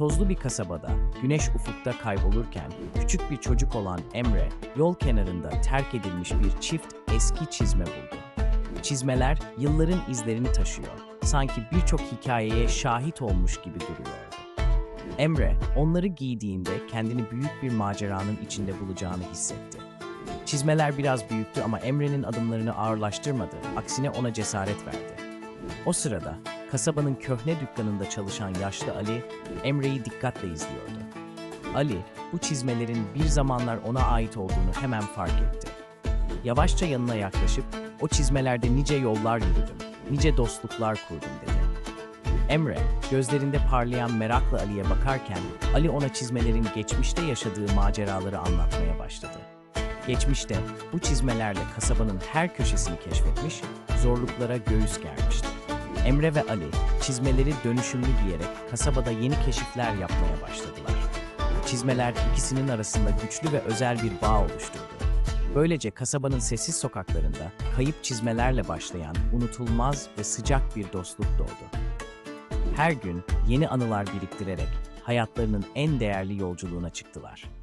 Tozlu bir kasabada güneş ufukta kaybolurken küçük bir çocuk olan Emre yol kenarında terk edilmiş bir çift eski çizme buldu. Çizmeler yılların izlerini taşıyor. Sanki birçok hikayeye şahit olmuş gibi duruyordu. Emre onları giydiğinde kendini büyük bir maceranın içinde bulacağını hissetti. Çizmeler biraz büyüktü ama Emre'nin adımlarını ağırlaştırmadı, aksine ona cesaret verdi. O sırada kasabanın köhne dükkanında çalışan yaşlı Ali, Emre'yi dikkatle izliyordu. Ali, bu çizmelerin bir zamanlar ona ait olduğunu hemen fark etti. Yavaşça yanına yaklaşıp, o çizmelerde nice yollar yürüdüm, nice dostluklar kurdum dedi. Emre, gözlerinde parlayan merakla Ali'ye bakarken, Ali ona çizmelerin geçmişte yaşadığı maceraları anlatmaya başladı. Geçmişte bu çizmelerle kasabanın her köşesini keşfetmiş, zorluklara göğüs germişti. Emre ve Ali çizmeleri dönüşümlü giyerek kasabada yeni keşifler yapmaya başladılar. Çizmeler ikisinin arasında güçlü ve özel bir bağ oluşturdu. Böylece kasabanın sessiz sokaklarında kayıp çizmelerle başlayan unutulmaz ve sıcak bir dostluk doğdu. Her gün yeni anılar biriktirerek hayatlarının en değerli yolculuğuna çıktılar.